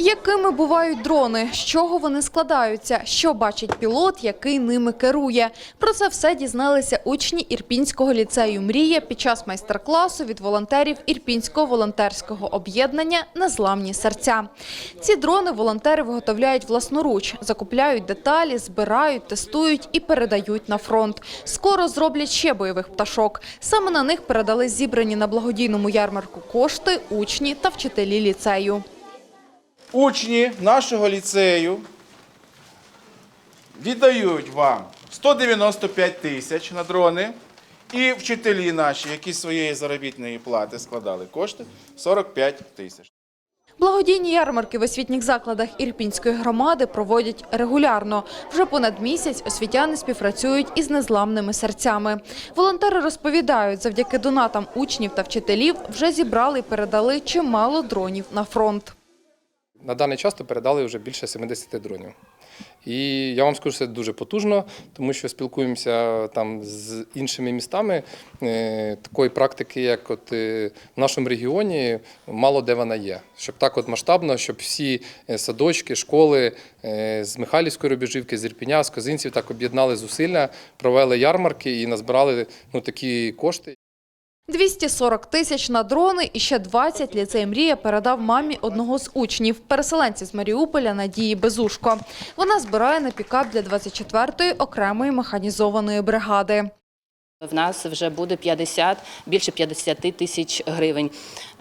Якими бувають дрони? З чого вони складаються? Що бачить пілот, який ними керує? Про це все дізналися учні Ірпінського ліцею «Мрія» під час майстер-класу від волонтерів Ірпінського волонтерського об'єднання «Незламні серця». Ці дрони волонтери виготовляють власноруч, закупляють деталі, збирають, тестують і передають на фронт. Скоро зроблять ще бойових пташок. Саме на них передали зібрані на благодійному ярмарку кошти учні та вчителі ліцею. Учні нашого ліцею віддають вам 195 тисяч на дрони. І вчителі наші, які з своєї заробітної плати складали кошти, 45 тисяч. Благодійні ярмарки в освітніх закладах Ірпінської громади проводять регулярно. Вже понад місяць освітяни співпрацюють із незламними серцями. Волонтери розповідають, завдяки донатам учнів та вчителів вже зібрали і передали чимало дронів на фронт. На даний час то передали вже більше 70 дронів. І я вам скажу, це дуже потужно, тому що спілкуємося там з іншими містами. Е, Такої практики, як от е, в нашому регіоні, мало де вона є. Щоб так от масштабно, щоб всі е, садочки, школи з Михайлівської рубежівки, з Ірпіня, з Козинців так об'єднали зусилля, провели ярмарки і назбирали ну, такі кошти. 240 тисяч на дрони і ще 20 ліцей «Мрія» передав мамі одного з учнів, переселенці з Маріуполя Надії Безушко. Вона збирає на пікап для 24-ї окремої механізованої бригади. В нас вже буде 50, більше 50 тисяч гривень.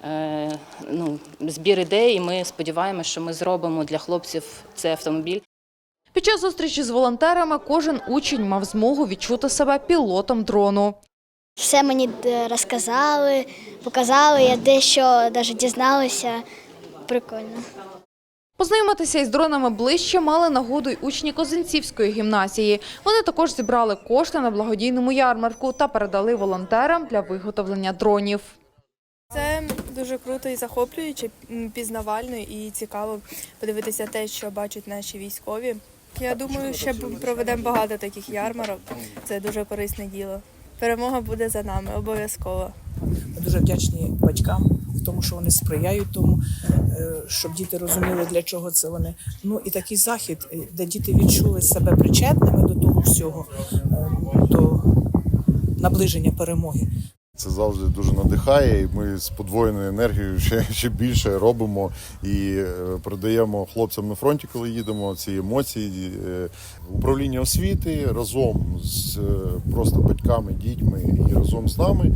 Е, ну, збір ідей, і ми сподіваємося, що ми зробимо для хлопців цей автомобіль. Під час зустрічі з волонтерами кожен учень мав змогу відчути себе пілотом дрону. Все мені е, розказали, показали, я дещо навіть дізналася. Прикольно. Познайомитися із дронами ближче мали нагоду й учні Козинцівської гімназії. Вони також зібрали кошти на благодійному ярмарку та передали волонтерам для виготовлення дронів. Це дуже круто і захоплююче, пізнавально і цікаво подивитися те, що бачать наші військові. Я думаю, ще проведемо багато таких ярмарок. Це дуже корисне діло. Перемога буде за нами, обов'язково. Ми дуже вдячні батькам в тому, що вони сприяють тому, е, щоб діти розуміли, для чого це вони. Ну і такий захід, е, де діти відчули себе причетними до того всього, е, до наближення перемоги. Це завжди дуже надихає, і ми з подвоєною енергією ще, ще більше робимо і продаємо хлопцям на фронті, коли їдемо ці емоції. Е, Управління освіти разом з е, просто батьками, дітьми і разом з нами